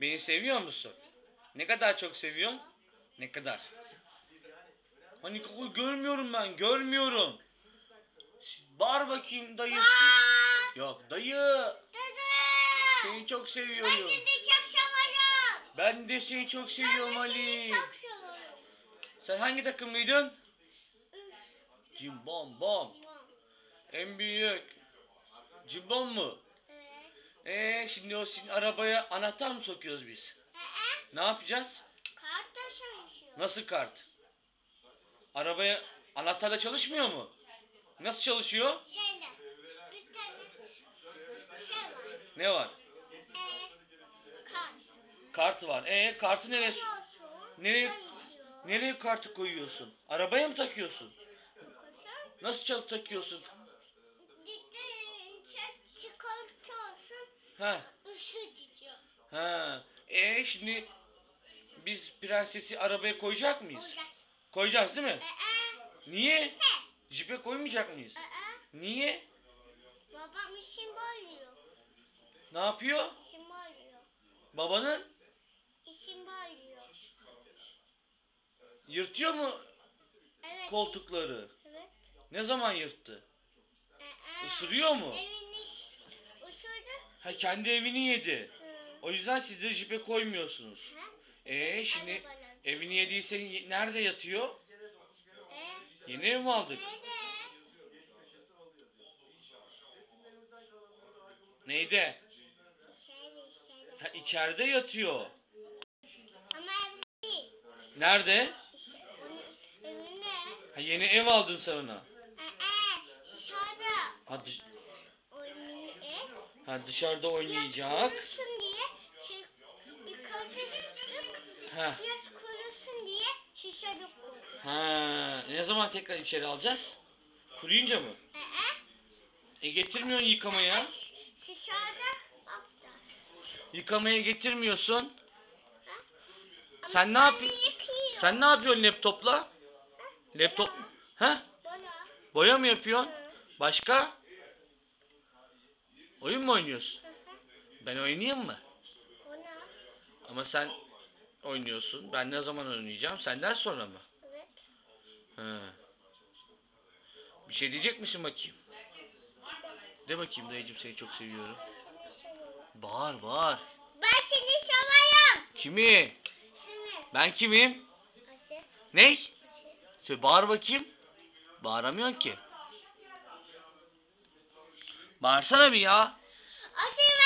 Beni seviyor musun? Ne kadar çok seviyorsun? Ne kadar? Hani koku görmüyorum ben, görmüyorum. Bağır bakayım dayı. Yok dayı. Dede. Seni çok Ben seviyorum. seni çok seviyorum. Ben de seni çok seviyorum Ben de Ali. seni çok seviyorum. Sen hangi takımlıydın? Cimbom bom. En büyük. Cimbom mu? Ee şimdi o sizin arabaya anahtar mı sokuyoruz biz? Ee, Ne yapacağız? kart da çalışıyor. Nasıl kart? Arabaya anahtarla çalışmıyor mu? Nasıl çalışıyor? Şöyle. Bir tane şey var. Ne var? Ee, kart. Kart var. Ee kartı nereye Koyuyorsun, nereye çalışıyor. nereye kartı koyuyorsun? Arabaya mı takıyorsun? Nasıl çal takıyorsun? Ha. gidiyor. Ha. Ee şimdi biz prensesi arabaya koyacak mıyız? Olacak. Koyacağız değil mi? Ee, Niye? he. Jipe koymayacak mıyız? Ee, Niye? babam işin bağlıyor. Ne yapıyor? İşin bağlıyor. Babanın İşin bağlıyor. yırtıyor mu Evet. koltukları? Evet. Ne zaman yırttı? Ee, Isırıyor mu? Isırdı. Ha kendi evini yedi. O yüzden siz de jipe koymuyorsunuz. Ee şimdi evini yediyse nerede yatıyor? Ee, Yeni ev mi aldık? Neyde? Ha içeride yatıyor. Ama ev değil. Nerede? Evinde. Ha yeni ev aldın sen ona. Ee, dışarıda. Ha, dış-. Ha dışarıda oynayacak. Kurusun diye şey, bir Ha. biraz kurusun diye şişe koyduk. Ha ne zaman tekrar içeri alacağız? Kuruyunca mı? Ee, E getirmiyorsun yıkamaya. dışarıda baktı. Yıkamaya getirmiyorsun. Sen ne yapıyorsun? yıkıyor. Sen ne yapıyorsun laptopla? Laptop. Ha? Bana. Boya mı yapıyorsun? Başka? Oyun mu oynuyorsun? Ben oynayayım mı? Ama sen oynuyorsun. Ben ne zaman oynayacağım? Senden sonra mı? Evet. Ha. Bir şey diyecek misin bakayım? De bakayım dayıcım seni çok seviyorum. Bağır bağır. Ben seni seviyorum. Kimi? Seni. Ben kimim? Asya. Ne? Söyle bağır bakayım. Bağıramıyorsun ki. Bağırsana bir ya. Seni